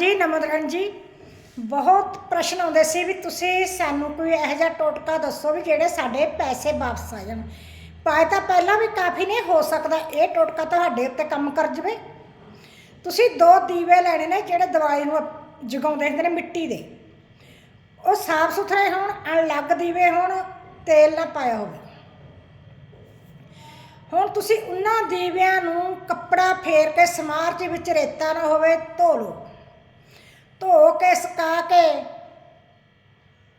ਜੀ ਨਮਦਰਨ ਜੀ। ਬਹੁਤ ਪ੍ਰਸ਼ਨ ਆਉਂਦੇ ਸੀ ਵੀ ਤੁਸੀਂ ਸਾਨੂੰ ਕੋਈ ਇਹੋ ਜਿਹਾ ਟੋਟਕਾ ਦੱਸੋ ਵੀ ਜਿਹੜੇ ਸਾਡੇ ਪੈਸੇ ਵਾਪਸ ਆ ਜਾਣ। ਪਾਏ ਤਾਂ ਪਹਿਲਾਂ ਵੀ ਕਾਫੀ ਨੇ ਹੋ ਸਕਦਾ ਇਹ ਟੋਟਕਾ ਤੁਹਾਡੇ ਉੱਤੇ ਕੰਮ ਕਰ ਜਵੇ। ਤੁਸੀਂ ਦੋ ਦੀਵੇ ਲੈਣੇ ਨੇ ਜਿਹੜੇ ਦਵਾਈ ਨੂੰ ਜਗਾਉਂਦੇ ਹੁੰਦੇ ਨੇ ਮਿੱਟੀ ਦੇ। ਉਹ ਸਾਫ਼ ਸੁਥਰੇ ਹੋਣ, ਅਲੱਗ ਦੀਵੇ ਹੋਣ, ਤੇਲ ਨਾ ਪਾਇਆ ਹੋਵੇ। ਹੁਣ ਤੁਸੀਂ ਉਹਨਾਂ ਦੀਵਿਆਂ ਨੂੰ ਕੱਪੜਾ ਫੇਰ ਕੇ ਸਮਾਰ ਦੇ ਵਿੱਚ ਰੇਤਾ ਨਾ ਹੋਵੇ, ਧੋ ਲਓ। ਧੋ ਕੇ ਸੁਕਾ ਕੇ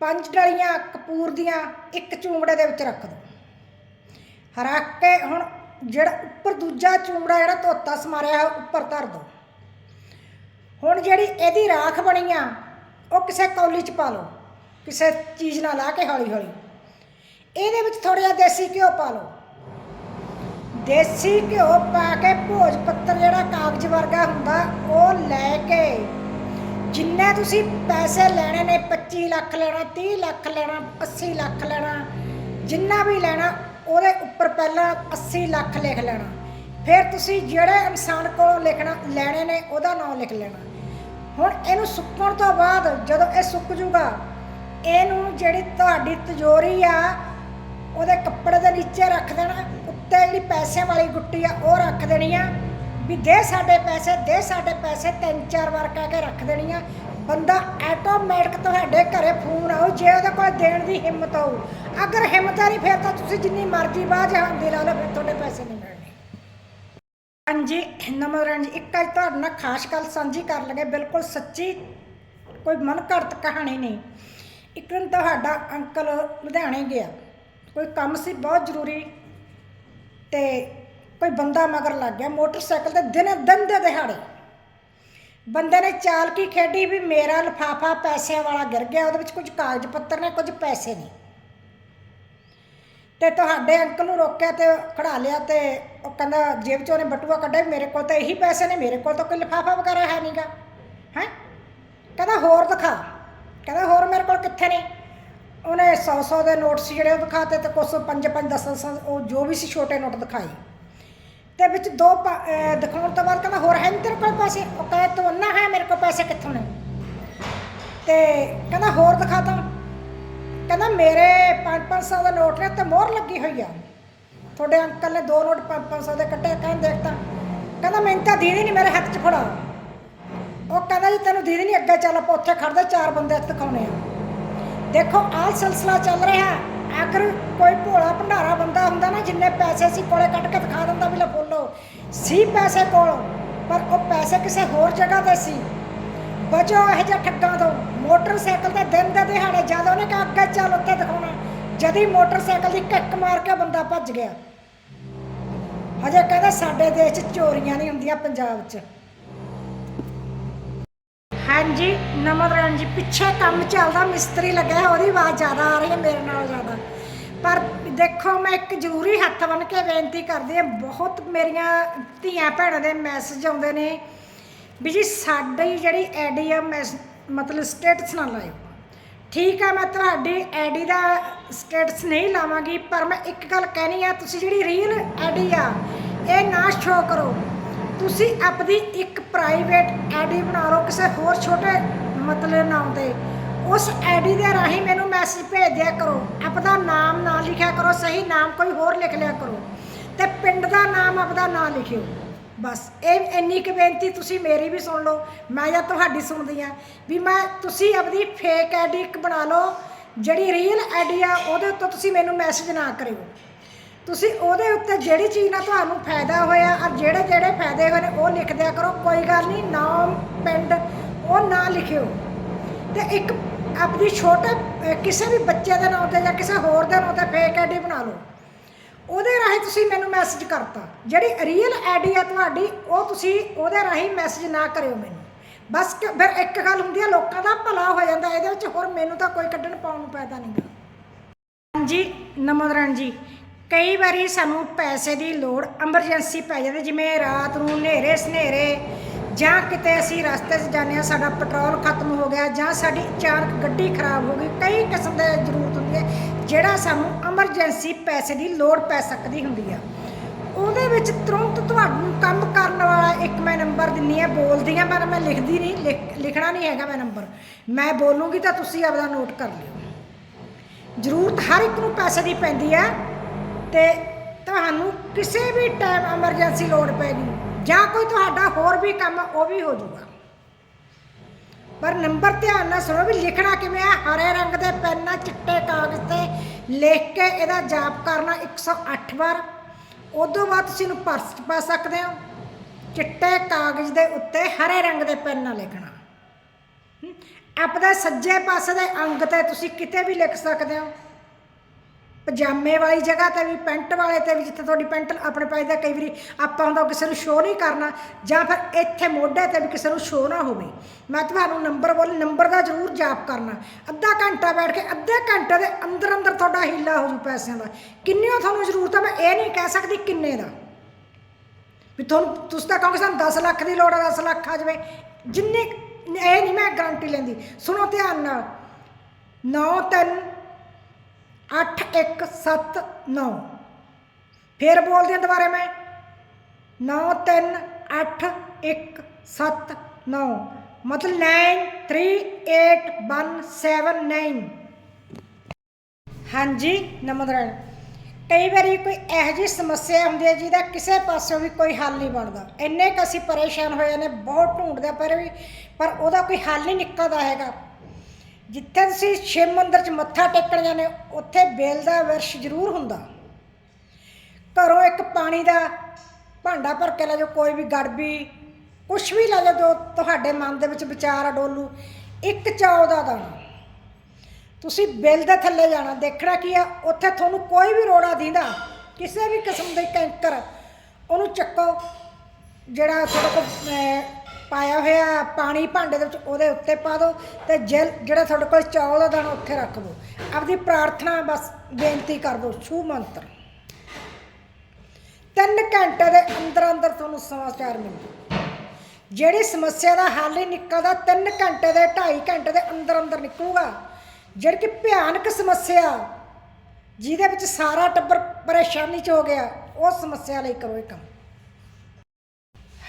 ਪੰਜ ਡਲੀਆਂ ਕਪੂਰ ਦੀਆਂ ਇੱਕ ਚੂੰਬੜੇ ਦੇ ਵਿੱਚ ਰੱਖ ਦਿਓ ਰੱਖ ਕੇ ਹੁਣ ਜਿਹੜਾ ਉੱਪਰ ਦੂਜਾ ਚੂੰਬੜਾ ਜਿਹੜਾ ਧੋਤਾ ਸਮਾਰਿਆ ਹੈ, ਉੱਪਰ ਧਰ ਦਿਓ ਹੁਣ ਜਿਹੜੀ ਇਹਦੀ ਰਾਖ ਬਣੀ ਆ ਉਹ ਕਿਸੇ ਕੌਲੀ 'ਚ ਪਾ ਲਓ ਕਿਸੇ ਚੀਜ਼ ਨਾਲ ਲਾ ਕੇ ਹੌਲੀ ਹੌਲੀ ਇਹਦੇ ਵਿੱਚ ਥੋੜਾ ਜਿਹਾ ਦੇਸੀ ਘਿਓ ਪਾ ਲਓ। ਦੇਸੀ ਘਿਓ ਪਾ ਕੇ ਭੋਜ ਪੱਤਰ ਜਿਹੜਾ ਕਾਗਜ਼ ਵਰਗਾ ਹੁੰਦਾ ਉਹ ਲੈ ਕੇ ਜਿੰਨੇ ਤੁਸੀਂ ਪੈਸੇ ਲੈਣੇ ਨੇ 25 ਲੱਖ ਲੈਣਾ 30 ਲੱਖ ਲੈਣਾ 80 ਲੱਖ ਲੈਣਾ, ਜਿੰਨਾ ਵੀ ਲੈਣਾ, ਉਹਦੇ ਉੱਪਰ ਪਹਿਲਾਂ 80 ਲੱਖ ਲਿਖ ਲੈਣਾ। ਫਿਰ ਤੁਸੀਂ ਜਿਹੜੇ ਇਨਸਾਨ ਕੋਲੋਂ ਲਿਖਣਾ, ਲੈਣੇ ਨੇ, ਉਹਦਾ ਨਾਮ ਲਿਖ ਲੈਣਾ। ਹੁਣ ਇਹਨੂੰ ਸੁੱਕਣ ਤੋਂ ਬਾਅਦ ਜਦੋਂ ਇਹ ਸੁੱਕ ਜੂਗਾ, ਇਹਨੂੰ ਜਿਹੜੀ ਤੁਹਾਡੀ ਤਜੋਰੀ ਆ, ਉਹਦੇ ਕੱਪੜੇ ਦੇ ਨੀਚੇ ਰੱਖ ਦੇਣਾ, ਉੱਤੇ ਜਿਹੜੀ ਪੈਸੇ ਵਾਲੀ ਗੁੱਟੀ ਆ, ਉਹ ਰੱਖ ਦੇਣੀ ਆ। ਵੀ ਦੇ ਸਾਡੇ ਪੈਸੇ, ਦੇ ਸਾਡੇ ਪੈਸੇ, ਤਿੰਨ ਚਾਰ ਵਾਰ ਕਹਿ ਕੇ ਰੱਖ ਦੇਣੀ ਆ। ਬੰਦਾ ਆਟੋਮੈਟਿਕ ਤੁਹਾਡੇ ਘਰੇ ਫੋਨ ਆਉ ਜੇ ਉਹਦੇ ਕੋਲ ਦੇਣ ਦੀ ਹਿੰਮਤ ਹੋਊ। ਅਗਰ ਹਿੰਮਤ ਨਹੀਂ ਫਿਰ ਤਾਂ ਤੁਸੀਂ ਜਿੰਨੀ ਮਰਜ਼ੀ ਬਾਹ ਜਹਾਨ ਦੀ ਲਾ ਲਓ, ਫਿਰ ਤੁਹਾਡੇ ਪੈਸੇ ਨਹੀਂ ਮਿਲਣੇ। ਹਾਂਜੀ ਨਮਰਨ ਜੀ ਇੱਕ ਅੱਜ ਤੁਹਾਡੇ ਨਾਲ ਖਾਸ ਗੱਲ ਸਾਂਝੀ ਕਰਨ ਲੱਗੇ, ਬਿਲਕੁਲ ਸੱਚੀ ਕੋਈ ਮਨ ਘੜਤ ਕਹਾਣੀ ਨਹੀਂ। ਇੱਕ ਦਿਨ ਤੁਹਾਡਾ ਅੰਕਲ ਲੁਧਿਆਣੇ ਗਿਆ। ਕੋਈ ਕੰਮ ਸੀ, ਬਹੁਤ ਜ਼ਰੂਰੀ ਤੇ ਕੋਈ ਬੰਦਾ ਮਗਰ ਲੱਗ ਗਿਆ, ਮੋਟਰਸਾਈਕਲ ਤੇ ਦਿਨੇ ਦਿਨ ਦੇ ਦਿਹਾੜੇ। ਬੰਦੇ ਨੇ ਚਾਲ ਕੀ ਖੇਡੀ ਵੀ ਮੇਰਾ ਲਫਾਫਾ ਪੈਸਿਆਂ ਵਾਲਾ ਗਿਰ ਗਿਆ, ਉਹਦੇ ਵਿੱਚ ਕੁਝ ਕਾਗਜ਼ ਪੱਤਰ ਨੇ, ਕੁਝ ਪੈਸੇ ਨੇ। ਤੇ ਤੁਹਾਡੇ ਅੰਕਲ ਨੂੰ ਰੋਕਿਆ ਤੇ ਖੜਾ ਲਿਆ ਤੇ ਉਹ ਕਹਿੰਦਾ, ਜੇਬ ਚੋਂ ਉਹਨੇ ਬਟੂਆ ਕੱਢਿਆ ਮੇਰੇ ਕੋਲ ਤਾਂ ਇਹੀ ਪੈਸੇ ਨੇ, ਮੇਰੇ ਕੋਲ ਤਾਂ ਕੋਈ ਲਿਫਾਫਾ ਵਗੈਰਾ ਹੈ ਨਹੀਂਗਾ ਹੈ? ਕਹਿੰਦਾ, ਹੋਰ ਦਿਖਾ। ਕਹਿੰਦਾ, ਹੋਰ ਮੇਰੇ ਕੋਲ ਕਿੱਥੇ ਨੇ? ਉਹਨੇ 100 100 ਦੇ ਨੋਟ ਸੀ ਜਿਹੜੇ ਉਹ ਦਿਖਾਤੇ ਤੇ ਕੁਛ 5 5 10 10 ਉਹ ਜੋ ਵੀ ਸੀ ਛੋਟੇ ਨੋਟ ਦਿਖਾਏ। ਤੇ ਵਿੱਚ ਦੋ ਪਾ ਅਹ ਦਿਖਾਉਣ ਤੋਂ ਬਾਅਦ ਕਹਿੰਦਾ, ਹੋਰ ਹੈ ਨੀ ਤੇਰੇ ਕੋਲ ਪੈਸੇ? ਉਹ ਕਹਿੰਦਾ ਤੂੰ ਅੰਨਾ ਹੈ ਮੇਰੇ ਕੋਲ ਪੈਸੇ ਕਿੱਥੋਂ ਨੇ? ਤੇ ਕਹਿੰਦਾ, ਹੋਰ ਦਿਖਾ ਦਾਂ। ਕਹਿੰਦਾ, ਮੇਰੇ 5-500 ਦਾ ਨੋਟ ਨੇ ਤੇ ਮੋਹਰ ਲੱਗੀ ਹੋਈ ਆ। ਤੁਹਾਡੇ ਅੰਕਲ ਨੇ ਦੋ ਨੋਟ 5-500 ਦੇ ਕੱਟੇ ਕਹਿੰਦੇ ਦੇਖਤਾ ਕਹਿੰਦਾ, ਮੈਨੂੰ ਤਾਂ ਦੀਦੀ ਨਹੀਂ ਮੇਰੇ ਹੱਥ 'ਚ ਫੜਾ। ਉਹ ਕਹਿੰਦਾ, ਜੀ ਤੈਨੂੰ ਦੀਦੀ ਨਹੀਂ ਅੱਗੇ ਚੱਲ, ਆਪਾਂ ਉੱਥੇ ਖੜਦੇ ਚਾਰ ਬੰਦੇ ਦਿਖਾਉਣੇ ਆ। ਦੇਖੋ, ਆਹ ਸਿਲਸਿਲਾ ਚੱਲ ਰਿਹਾ। ਅਗਰ ਕੋਈ ਭੋਲਾ ਭੰਡਾਰਾ ਬੰਦਾ ਹੁੰਦਾ ਨਾ, ਜਿੰਨੇ ਪੈਸੇ ਸੀ ਕੋਲੇ ਕੱਢ ਕੇ ਦਿਖਾ ਦਿੰਦਾ ਵੀ ਲੈ ਬੋਲੋ, ਸੀ ਪੈਸੇ ਕੋਲ, ਪਰ ਉਹ ਪੈਸੇ ਕਿਸੇ ਹੋਰ ਜਗ੍ਹਾ ਤੇ ਸੀ। ਬਚੋ ਇਹ ਜਿਹਾ ਠੱਗਾਂ ਤੋਂ ਮੋਟਰਸਾਈਕਲ ਤੇ ਦਿਨ ਦੇ ਦਿਹਾੜੇ ਜਦ ਉਹਨੇ ਕਿਹਾ, ਅੱਗੇ ਚੱਲ ਉੱਥੇ ਦਿਖਾਉਣਾ। ਜਦੀ ਮੋਟਰਸਾਈਕਲ ਦੀ ਕੱਕ ਮਾਰ ਕੇ ਬੰਦਾ ਭੱਜ ਗਿਆ। ਹਜੇ ਕਹਿੰਦਾ ਸਾਡੇ ਦੇਸ਼ 'ਚ ਚੋਰੀਆਂ ਨਹੀਂ ਹੁੰਦੀਆਂ ਪੰਜਾਬ 'ਚ। ਹਾਂਜੀ ਨਮਦਰਨ ਜੀ। ਪਿੱਛੇ ਕੰਮ ਚੱਲਦਾ, ਮਿਸਤਰੀ ਲੱਗਾ ਉਹਦੀ ਆਵਾਜ਼ ਜ਼ਿਆਦਾ ਆ ਰਹੀ ਹੈ ਮੇਰੇ ਨਾਲੋਂ ਜ਼ਿਆਦਾ। ਪਰ ਦੇਖੋ, ਮੈਂ ਇੱਕ ਜ਼ਰੂਰੀ ਹੱਥ ਬਨ ਕੇ ਬੇਨਤੀ ਕਰਦੀ ਹਾਂ, ਬਹੁਤ ਮੇਰੀਆਂ ਧੀਆਂ ਭੈਣਾਂ ਦੇ ਮੈਸੇਜ ਆਉਂਦੇ ਨੇ ਵੀ ਜੀ, ਸਾਡੀ ਜਿਹੜੀ ਆਈਡੀ ਆ ਮੈਸ- ਮਤਲਬ ਸਟੇਟਸ ਨਾ ਲਾਇਓ। ਠੀਕ ਆ, ਮੈਂ ਤੁਹਾਡੀ ਐਡੀ ਦਾ ਸਟੇਟਸ ਨਹੀਂ ਲਾਵਾਂਗੀ, ਪਰ ਮੈਂ ਇੱਕ ਗੱਲ ਕਹਿਣੀ ਆ, ਤੁਸੀਂ ਜਿਹੜੀ ਰੀਅਲ ਐਡੀ ਆ, ਇਹ ਨਾ ਸ਼ੋ ਕਰੋ। ਤੁਸੀਂ ਆਪਣੀ ਇੱਕ ਪ੍ਰਾਈਵੇਟ ਆਈਡੀ ਬਣਾ ਲਓ ਕਿਸੇ ਹੋਰ ਛੋਟੇ ਮਤਲਬ ਨਾਮ ਤੇ। ਉਸ ਆਈਡੀ ਦੇ ਰਾਹੀਂ ਮੈਨੂੰ ਮੈਸੇਜ ਭੇਜ ਦਿਆ ਕਰੋ। ਆਪਦਾ ਨਾਮ ਨਾ ਲਿਖਿਆ ਕਰੋ, ਸਹੀ ਨਾਮ ਕੋਈ ਹੋਰ ਲਿਖ ਲਿਆ ਕਰੋ। ਤੇ ਪਿੰਡ ਦਾ ਨਾਮ ਆਪਦਾ ਨਾ ਲਿਖਿਓ। ਬਸ, ਇਹ ਇੰਨੀ ਕੁ ਬੇਨਤੀ ਤੁਸੀਂ ਮੇਰੀ ਵੀ ਸੁਣ ਲਓ। ਮੈਂ ਜਾਂ ਤੁਹਾਡੀ ਸੁਣਦੀ ਆ ਵੀ ਮੈਂ ਤੁਸੀਂ ਆਪਣੀ ਫੇਕ ਆਈਡੀ ਇੱਕ ਬਣਾ ਲਓ। ਜਿਹੜੀ ਰੀਅਲ ਆਈਡੀ ਆ, ਉਹਦੇ ਉੱਤੇ ਤੁਸੀਂ ਮੈਨੂੰ ਮੈਸੇਜ ਨਾ ਕਰਿਓ। ਤੁਸੀਂ ਉਹਦੇ ਉੱਤੇ ਜਿਹੜੀ ਚੀਜ਼ ਨਾਲ ਤੁਹਾਨੂੰ ਫਾਇਦਾ ਹੋਇਆ ਔਰ ਜਿਹੜੇ ਜਿਹੜੇ ਫਾਇਦੇ ਹੋਏ ਨੇ, ਉਹ ਲਿਖ ਦਿਆ ਕਰੋ, ਕੋਈ ਗੱਲ ਨਹੀਂ, ਨਾਮ, ਪਿੰਡ, ਉਹ ਨਾ ਲਿਖਿਓ। ਤੇ ਇੱਕ ਆਪਣੀ ਛੋਟੇ ਕਿਸੇ ਵੀ ਬੱਚੇ ਦੇ ਨਾਮ ਤੇ ਜਾਂ ਕਿਸੇ ਹੋਰ ਦੇ ਨਾਮ ਤੇ ਫੇਕ ਆਈਡੀ ਬਣਾ ਲਓ। ਉਹਦੇ ਰਾਹੀਂ ਤੁਸੀਂ ਮੈਨੂੰ ਮੈਸੇਜ ਕਰਤਾ। ਜਿਹੜੀ ਰੀਅਲ ਆਈਡੀ ਆ ਤੁਹਾਡੀ, ਉਹ ਤੁਸੀਂ ਉਹਦੇ ਰਾਹੀਂ ਮੈਸੇਜ ਨਾ ਕਰਿਓ ਮੈਨੂੰ। ਬਸ ਫਿਰ ਇੱਕ ਗੱਲ ਹੁੰਦੀ ਆ, ਲੋਕਾਂ ਦਾ ਭਲਾ ਹੋ ਜਾਂਦਾ, ਇਹਦੇ ਵਿੱਚ ਹੋਰ ਮੈਨੂੰ ਤਾਂ ਕੋਈ ਕੱਢਣ ਪਾਉਣ ਨੂੰ ਪੈਦਾ ਨਹੀਂ ਹਾਂਜੀ, ਨਮਦਰਨ ਜੀ ਕਈ ਵਾਰੀ ਸਾਨੂੰ ਪੈਸੇ ਦੀ ਲੋੜ ਐਮਰਜੈਂਸੀ ਪੈ ਜਾਂਦੀ ਜਿਵੇਂ ਰਾਤ ਨੂੰ ਹਨੇਰੇ ਸਨੇਰੇ ਜਾਂ ਕਿਤੇ ਅਸੀਂ ਰਸਤੇ 'ਚ ਜਾਂਦੇ ਹਾਂ, ਸਾਡਾ ਪੈਟਰੋਲ ਖਤਮ ਹੋ ਗਿਆ ਜਾਂ ਸਾਡੀ ਅਚਾਨਕ ਗੱਡੀ ਖਰਾਬ ਹੋ ਗਈ, ਕਈ ਕਿਸਮ ਦੇ ਜ਼ਰੂਰਤ ਹੁੰਦੀ ਹੈ, ਜਿਹੜਾ ਸਾਨੂੰ ਐਮਰਜੈਂਸੀ ਪੈਸੇ ਦੀ ਲੋੜ ਪੈ ਸਕਦੀ ਹੁੰਦੀ ਆ। ਉਹਦੇ ਵਿੱਚ ਤੁਰੰਤ ਤੁਹਾਨੂੰ ਕੰਮ ਕਰਨ ਵਾਲਾ ਇੱਕ ਮੈਂ ਨੰਬਰ ਦਿੰਨੀ ਆ, ਬੋਲਦੀ ਆ, ਪਰ ਮੈਂ ਲਿਖਦੀ ਨਹੀਂ, ਲਿਖ- ਲਿਖਣਾ ਨਹੀਂ ਹੈਗਾ ਮੈਂ ਨੰਬਰ ਮੈਂ ਬੋਲੂੰਗੀ ਤਾਂ ਤੁਸੀਂ ਆਪਦਾ ਨੋਟ ਕਰ ਲਿਓ। ਜ਼ਰੂਰਤ ਹਰ ਇੱਕ ਨੂੰ ਪੈਸੇ ਦੀ ਪੈਂਦੀ ਆ। ਤੇ ਤੁਹਾਨੂੰ ਕਿਸੇ ਵੀ ਟਾਈਮ ਐਮਰਜੈਂਸੀ ਲੋੜ ਪੈਗੀ ਜਾਂ ਕੋਈ ਤੁਹਾਡਾ ਹੋਰ ਵੀ ਕੰਮ ਉਹ ਵੀ ਹੋ ਜਾਊਗਾ। ਪਰ ਨੰਬਰ ਧਿਆਨ ਨਾਲ ਸੁਣੋ ਵੀ ਲਿਖਣਾ ਕਿਵੇਂ ਆ, ਹਰੇ ਰੰਗ ਦੇ ਪੈਨ ਨਾਲ ਚਿੱਟੇ ਕਾਗਜ਼ ਤੇ ਲਿਖ ਕੇ ਇਹਦਾ ਜਾਪ ਕਰਨਾ 108 ਵਾਰ। ਉਦੋਂ ਬਾਅਦ ਤੁਸੀਂ ਇਹਨੂੰ ਪਰਸ 'ਚ ਪਾ ਸਕਦੇ ਹੋ। ਚਿੱਟੇ ਕਾਗਜ਼ ਦੇ ਉੱਤੇ ਹਰੇ ਰੰਗ ਦੇ ਪੈਨ ਨਾਲ ਲਿਖਣਾ। ਆਪਣੇ ਸੱਜੇ ਪਾਸੇ ਦੇ ਅੰਗ ਤੇ ਤੁਸੀਂ ਕਿਤੇ ਵੀ ਲਿਖ ਸਕਦੇ ਹੋ। ਪਜਾਮੇ ਵਾਲੀ ਜਗ੍ਹਾ ਤੇ ਵੀ, ਪੈਂਟ ਵਾਲੇ ਤੇ ਵੀ, ਜਿੱਥੇ ਤੁਹਾਡੀ ਪੈਂਟ ਆਪਣੇ ਪਾਈ ਦਾ ਕਈ ਵਾਰੀ ਆਪਾਂ ਹੁੰਦਾ ਕਿਸੇ ਨੂੰ ਸ਼ੋਅ ਨਹੀਂ ਕਰਨਾ, ਜਾਂ ਫਿਰ ਇੱਥੇ ਮੋਢੇ ਤੇ ਵੀ ਕਿਸੇ ਨੂੰ ਸ਼ੋਅ ਨਾ ਹੋਵੇ। ਮੈਂ ਤੁਹਾਨੂੰ ਨੰਬਰ ਬੋਲ ਨੰਬਰ ਦਾ ਜ਼ਰੂਰ ਜਾਪ ਕਰਨਾ। ਅੱਧਾ ਘੰਟਾ ਬੈਠ ਕੇ, ਅੱਧੇ ਘੰਟੇ ਦੇ ਅੰਦਰ ਅੰਦਰ ਤੁਹਾਡਾ ਹੀਲਾ ਹੋ ਜੂ ਪੈਸਿਆਂ ਦਾ। ਕਿੰਨੀ ਤੁਹਾਨੂੰ ਜ਼ਰੂਰਤ ਹੈ ਮੈਂ ਇਹ ਨਹੀਂ ਕਹਿ ਸਕਦੀ ਕਿੰਨੇ ਦਾ। ਵੀ ਤੁਹਾਨੂੰ, ਤੁਸੀਂ ਤਾਂ ਕਹੋਗੇ ਸਾਨੂੰ 10 ਲੱਖ ਦੀ ਲੋੜ ਹੈ 10 ਲੱਖ ਆ ਜਾਵੇ। ਜਿੰਨੇ, ਇਹ ਨਹੀਂ ਮੈਂ ਗਾਰੰਟੀ ਲੈਂਦੀ। ਸੁਣੋ ਧਿਆਨ ਨਾਲ। 9 3 8 1 7 9 ਫੇਰ ਬੋਲਦੇ ਹਾਂ ਦੁਬਾਰਾ ਮੈਂ। 9 3 8 1 7 9 ਮਤਲਬ 9 3 8 1 7 9 ਹਾਂਜੀ ਨਮਸਕਾਰ ਕਈ ਵਾਰੀ ਕੋਈ ਇਹੋ ਜਿਹੀ ਸਮੱਸਿਆ ਹੁੰਦੀ ਹੈ ਜਿਹਦਾ ਕਿਸੇ ਪਾਸਿਓਂ ਵੀ ਕੋਈ ਹੱਲ ਨਹੀਂ ਬਣਦਾ। ਇੰਨੇ ਕੁ ਅਸੀਂ ਪਰੇਸ਼ਾਨ ਹੋਏ ਨੇ, ਬਹੁਤ ਢੂੰਡਦੇ ਆ, ਪਰ ਵੀ ਪਰ ਉਹਦਾ ਕੋਈ ਹੱਲ ਨਹੀਂ ਨਿਕਲਦਾ ਹੈਗਾ। ਜਿੱਥੇ ਤੁਸੀਂ ਸ਼ਿਵ ਮੰਦਿਰ 'ਚ ਮੱਥਾ ਟੇਕਣ ਜਾਂਦੇ ਹੋ, ਉੱਥੇ ਬੇਲ ਦਾ ਵਰਸ਼ ਜ਼ਰੂਰ ਹੁੰਦਾ। ਘਰੋਂ ਇੱਕ ਪਾਣੀ ਦਾ ਭਾਂਡਾ ਭਰ ਕੇ ਲੈ ਜਾਓ ਕੋਈ ਵੀ ਗੜਬੀ ਕੁਛ ਵੀ ਲੈ ਜਾਓ ਜੋ ਤੁਹਾਡੇ ਮਨ ਦੇ ਵਿੱਚ ਵਿਚਾਰ ਆ ਡੋਲੂ ਇੱਕ ਚੌਲ ਦਾ ਦਾਣਾ। ਤੁਸੀਂ ਬਿੱਲ ਦੇ ਥੱਲੇ ਜਾਣਾ ਦੇਖਣਾ ਕੀ ਆ ਉੱਥੇ ਤੁਹਾਨੂੰ ਕੋਈ ਵੀ ਰੋੜਾ ਦਿੰਦਾ ਕਿਸੇ ਵੀ ਕਿਸਮ ਦੇ ਕੈਂਕਰ ਉਹਨੂੰ ਚੱਕੋ ਜਿਹੜਾ ਤੁਹਾਡੇ ਕੋਲ ਪਾਇਆ ਹੋਇਆ ਪਾਣੀ ਭਾਂਡੇ ਦੇ ਵਿੱਚ ਉਹਦੇ ਉੱਤੇ ਪਾ ਦਿਓ ਤੇ ਜਲ ਜਿਹੜਾ ਤੁਹਾਡੇ ਕੋਲ ਚੌਲ ਦਾ ਦਾਣਾ ਉੱਥੇ ਰੱਖ ਦਿਓ ਆਪਦੀ ਪ੍ਰਾਰਥਨਾ ਬਸ ਬੇਨਤੀ ਕਰ ਦਿਓ ਛੂ ਮੰਤਰ। ਤਿੰਨ ਘੰਟੇ ਦੇ ਅੰਦਰ ਅੰਦਰ ਤੁਹਾਨੂੰ ਸਮਾਚਾਰ ਮਿਲੂ ਜਿਹੜੀ ਸਮੱਸਿਆ ਦਾ ਹੱਲ ਹੀ ਨਿਕਲਦਾ, ਤਿੰਨ ਘੰਟੇ ਦੇ, ਢਾਈ ਘੰਟੇ ਦੇ ਅੰਦਰ ਅੰਦਰ ਨਿਕਲੂਗਾ। ਜਿਹੜੀ ਕਿ ਭਿਆਨਕ ਸਮੱਸਿਆ, ਜਿਹਦੇ ਵਿੱਚ ਸਾਰਾ ਟੱਬਰ ਪਰੇਸ਼ਾਨੀ 'ਚ ਹੋ ਗਿਆ, ਉਹ ਸਮੱਸਿਆ ਲਈ ਕਰੋ ਇਹ ਕੰਮ।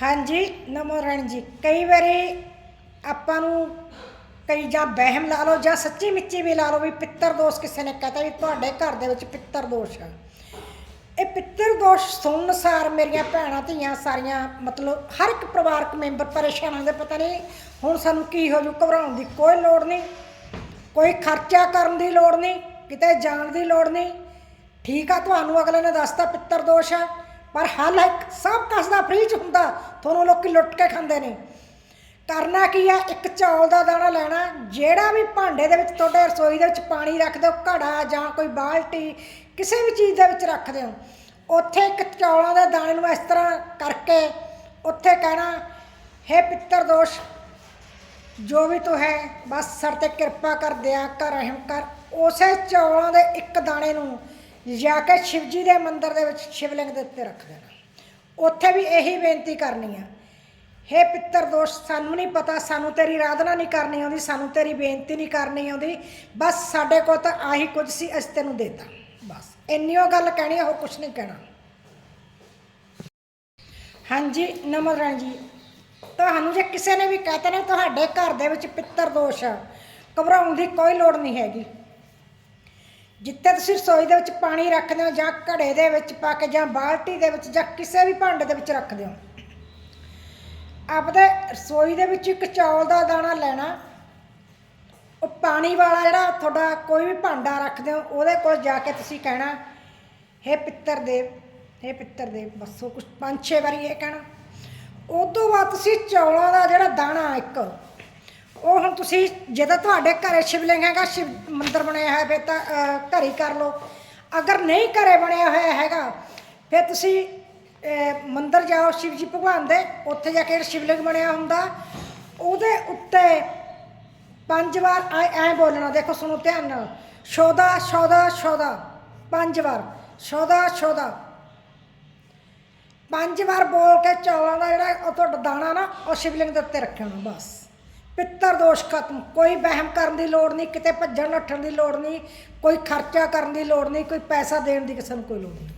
ਹਾਂਜੀ, ਨਮੋ ਰਣ ਜੀ। ਕਈ ਵਾਰੀ ਆਪਾਂ ਨੂੰ ਕਈ ਜਾਂ ਵਹਿਮ ਲਾ ਲਓ ਜਾਂ ਸੱਚੀ ਮਿੱਚੀ ਵੀ ਲਾ ਲਓ ਵੀ ਪਿੱਤਰ ਦੋਸ਼ ਕਿਸੇ ਨੇ ਕਹਤਾ ਵੀ ਤੁਹਾਡੇ ਘਰ ਦੇ ਵਿੱਚ ਪਿੱਤਰ ਦੋਸ਼ ਆ। ਇਹ ਪਿੱਤਰ ਦੋਸ਼ ਸੁਣਨ ਅਨੁਸਾਰ ਮੇਰੀਆਂ ਭੈਣਾਂ, ਧੀਆਂ ਸਾਰੀਆਂ ਮਤਲਬ ਹਰ ਇੱਕ ਪਰਿਵਾਰਕ ਮੈਂਬਰ ਪਰੇਸ਼ਾਨ ਹੁੰਦੇ, ਪਤਾ ਨਹੀਂ ਹੁਣ ਸਾਨੂੰ ਕੀ ਹੋ ਜੂ, ਘਬਰਾਉਣ ਦੀ ਕੋਈ ਲੋੜ ਨਹੀਂ, ਕੋਈ ਖਰਚਾ ਕਰਨ ਦੀ ਲੋੜ ਨਹੀਂ, ਕਿਤੇ ਜਾਣ ਦੀ ਲੋੜ ਨਹੀਂ। ਠੀਕ ਆ, ਤੁਹਾਨੂੰ ਅਗਲੇ ਨੇ ਦੱਸਤਾ ਪਿੱਤਰ ਦੋਸ਼ ਆ। ਪਰ ਹੱਲ ਇੱਕ ਸਭ ਕਸ ਦਾ ਫ੍ਰੀ ਚ ਹੁੰਦਾ, ਤੁਹਾਨੂੰ ਲੋਕੀ ਲੁੱਟ ਕੇ ਖਾਂਦੇ ਨੇ। ਕਰਨਾ ਕੀ ਆ ਇੱਕ ਚੌਲ ਦਾ ਦਾਣਾ ਲੈਣਾ, ਜਿਹੜਾ ਵੀ ਭਾਂਡੇ ਦੇ ਵਿੱਚ, ਤੁਹਾਡੇ ਰਸੋਈ ਦੇ ਵਿੱਚ ਪਾਣੀ ਰੱਖਦੇ ਹੋ ਘੜਾ ਜਾਂ ਕੋਈ ਬਾਲਟੀ, ਕਿਸੇ ਵੀ ਚੀਜ਼ ਦੇ ਵਿੱਚ ਰੱਖਦੇ ਹੋ ਉੱਥੇ ਇੱਕ ਚੌਲਾਂ ਦੇ ਦਾਣੇ ਨੂੰ ਇਸ ਤਰ੍ਹਾਂ ਕਰਕੇ, ਉੱਥੇ ਕਹਿਣਾ, ਹੈ ਪਿੱਤਰ ਦੋਸ਼, ਜੋ ਵੀ ਤੂੰ ਹੈ, ਬਸ ਸਰ ਤੇ ਕਿਰਪਾ ਕਰ, ਦਿਆ ਕਰ, ਰਹਿਮ ਕਰ। ਉਸੇ ਚੌਲਾਂ ਦੇ ਇੱਕ ਦਾਣੇ ਨੂੰ ਜਾ ਕੇ ਸ਼ਿਵ ਜੀ ਦੇ ਮੰਦਿਰ ਦੇ ਵਿੱਚ ਸ਼ਿਵਲਿੰਗ ਦੇ ਉੱਤੇ ਰੱਖ ਦੇਣਾ। ਉੱਥੇ ਵੀ ਇਹੀ ਬੇਨਤੀ ਕਰਨੀ ਆ। ਹੇ ਪਿੱਤਰ ਦੋਸ਼ ਸਾਨੂੰ ਨਹੀਂ ਪਤਾ ਸਾਨੂੰ ਤੇਰੀ ਆਰਾਧਨਾ ਨਹੀਂ ਕਰਨੀ ਆਉਂਦੀ ਸਾਨੂੰ ਤੇਰੀ ਬੇਨਤੀ ਨਹੀਂ ਕਰਨੀ ਆਉਂਦੀ। ਬਸ ਸਾਡੇ ਕੋਲ ਤਾਂ ਆਹੀ ਕੁਝ ਸੀ ਅਸੀਂ ਤੈਨੂੰ ਦੇਤਾ। ਬਸ ਇੰਨੀ ਉਹ ਗੱਲ ਕਹਿਣੀ ਆ, ਹੋਰ ਕੁਝ ਨਹੀਂ ਕਹਿਣਾ। ਹਾਂਜੀ ਨਮਰਨ ਜੀ ਤੁਹਾਨੂੰ ਜੇ ਕਿਸੇ ਨੇ ਵੀ ਕਹਤਾ ਨਾ ਤੁਹਾਡੇ ਘਰ ਦੇ ਵਿੱਚ ਪਿੱਤਰ ਦੋਸ਼ ਆ ਘਬਰਾਉਣ ਦੀ ਕੋਈ ਲੋੜ ਨਹੀਂ ਹੈਗੀ। ਜਿੱਥੇ ਤੁਸੀਂ ਰਸੋਈ ਦੇ ਵਿੱਚ ਪਾਣੀ ਰੱਖਦੇ ਹੋ ਜਾਂ ਘੜੇ ਦੇ ਵਿੱਚ ਪਾ ਕੇ ਜਾਂ ਬਾਲਟੀ ਦੇ ਵਿੱਚ ਜਾਂ ਕਿਸੇ ਵੀ ਭਾਂਡੇ ਦੇ ਵਿੱਚ ਰੱਖਦੇ ਹੋ, ਆਪਦੇ ਰਸੋਈ ਦੇ ਵਿੱਚ ਇੱਕ ਚੌਲ ਦਾ ਦਾਣਾ ਲੈਣਾ, ਉਹ ਪਾਣੀ ਵਾਲਾ ਜਿਹੜਾ ਤੁਹਾਡਾ ਕੋਈ ਵੀ ਭਾਂਡਾ ਰੱਖਦੇ ਹੋ, ਉਹਦੇ ਕੋਲ ਜਾ ਕੇ ਤੁਸੀਂ ਕਹਿਣਾ, ਹੇ ਪਿੱਤਰ ਦੇਵ, ਹੇ ਪਿੱਤਰ ਦੇਵ ਬਸ ਉਹ ਕੁਝ ਪੰਜ ਛੇ ਵਾਰੀ ਇਹ ਕਹਿਣਾ। ਉਸ ਤੋਂ ਬਾਅਦ ਤੁਸੀਂ ਚੌਲਾਂ ਦਾ ਜਿਹੜਾ ਦਾਣਾ ਇੱਕ ਉਹ ਹੁਣ ਤੁਸੀਂ ਜਦੋਂ ਤੁਹਾਡੇ ਘਰੇ ਸ਼ਿਵਲਿੰਗ ਹੈਗਾ ਸ਼ਿਵ ਮੰਦਿਰ ਬਣਿਆ ਹੋਇਆ ਫਿਰ ਤਾਂ ਅਹ, ਘਰੇ ਹੀ ਕਰ ਲਓ। ਅਗਰ ਨਹੀਂ ਘਰੇ ਬਣਿਆ ਹੋਇਆ ਹੈਗਾ ਫਿਰ ਤੁਸੀਂ ਅਹ, ਮੰਦਿਰ ਜਾਓ ਸ਼ਿਵ ਜੀ ਭਗਵਾਨ ਦੇ ਉੱਥੇ ਜਾ ਕੇ ਸ਼ਿਵਲਿੰਗ ਬਣਿਆ ਹੁੰਦਾ ਉਹਦੇ ਉੱਤੇ ਪੰਜ ਵਾਰ ਐ ਐ ਬੋਲਣਾ ਦੇਖੋ ਸੁਣੋ ਧਿਆਨ ਨਾਲ। ਸ਼ੋਦਾ ਸ਼ੋਦਾ ਸ਼ੋਦਾ ਪੰਜ ਵਾਰ। ਸ਼ੋਦਾ ਸ਼ੋਦਾ ਪੰਜ ਵਾਰ ਬੋਲ ਕੇ ਚੌਲਾਂ ਦਾ ਜਿਹੜਾ ਉਹ ਤੁਹਾਡਾ ਦਾਣਾ ਨਾ ਉਹ ਸ਼ਿਵਲਿੰਗ ਦੇ ਉੱਤੇ ਰੱਖਣਾ ਬਸ। ਪਿੱਤਰ ਦੋਸ਼ ਖਤਮ। ਕੋਈ ਵਹਿਮ ਕਰਨ ਦੀ ਲੋੜ ਨਹੀਂ, ਕਿਤੇ ਭੱਜਣ ਨੱਠਣ ਦੀ ਲੋੜ ਨਹੀਂ, ਕੋਈ ਖਰਚਾ ਕਰਨ ਦੀ ਲੋੜ ਨਹੀਂ, ਕੋਈ ਪੈਸਾ ਦੇਣ ਦੀ ਕਿਸੇ ਨੂੰ ਕੋਈ ਲੋੜ ਨਹੀਂ।